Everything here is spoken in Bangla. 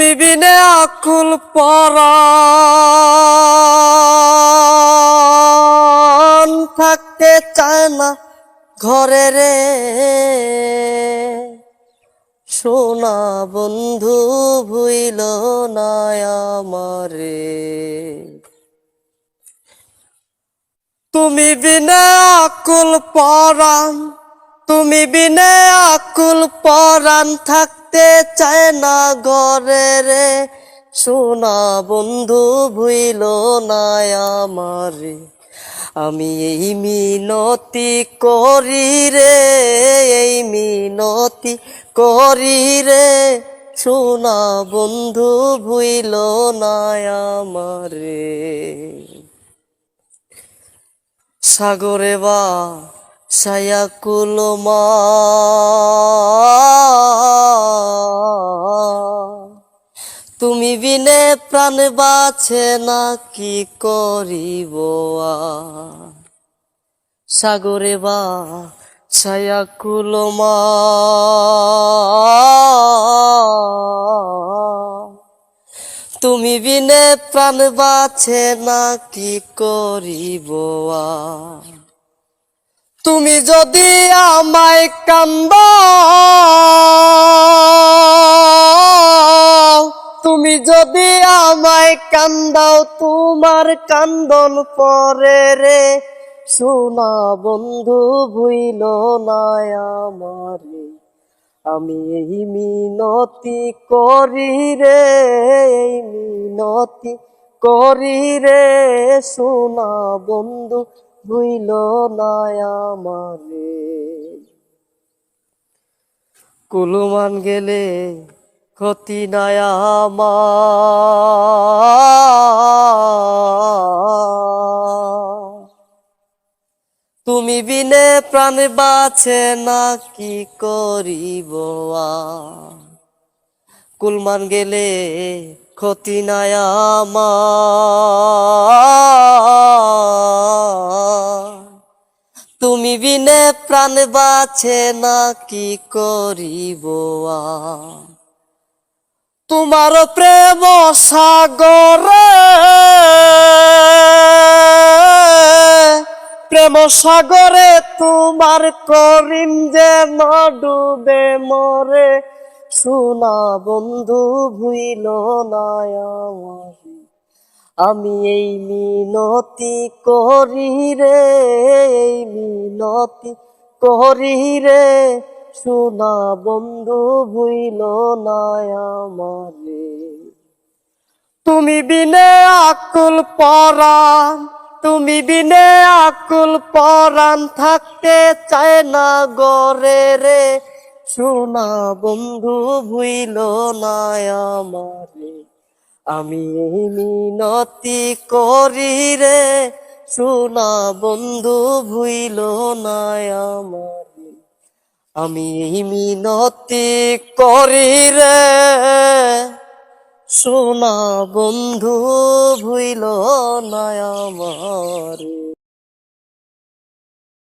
তুমি আকুল পরাণ থাকতে চায় না ঘরে রে। সোনা বন্ধু ভুইল না আমারে। তুমি বিনে আকুল পরাণ, তুমি বিনে আকুল পরাণ থাকতে চায় না ঘরে রে। সোনা বন্ধু ভুইল না আমারে। আমি এই মিনতি করি রে, এই মিনতি করি রে। সোনা বন্ধু ভুইল না আমারে। সাগরে বা সায়া কুলমা তুমি বিনে প্রাণ বাছে না কি করিব? সাগরে বা ছায়া কুলমা তুমি বিনে প্রাণ বাছে না কি করিব আর? তুমি যদি আমায় কান্দ, তুমি যদি আমায় কান্দাও, তোমার কান্দন পরে রে। সোনা বন্ধু ভুইল না আমারে, আমি এই মিনতি করি রে, এই মিনতি করি রে। সোনা বন্ধু আমারে। কুলুমান গেলে ক্ষতি নাই তুমি বিনে প্রাণ বাছে না কি করিব? কুলমান গেলে ক্ষতি নাই আমার। প্রাণ বাছে না কি করিব? তোমার প্রেম সাগরে প্রেম সাগরে তোমার করিম যে ডুবে মরে সোনা বন্ধু ভুইল না আমি এই মিনতি করি রে, এই মিনতি করি রে। সোনা বন্ধু ভুইল না আমারে। তুমি বিনে আকুল পরাণ, তুমি বিনে আকুল পরাণ থাকতে চায় না গরে রে। সোনা বন্ধু ভুইল না আমারে। আমি মিনতি করি রে, সোনা বন্ধু ভুইল না আমারে। আমি মিনতি করি রে, সোনা বন্ধু ভুইল না আমারে।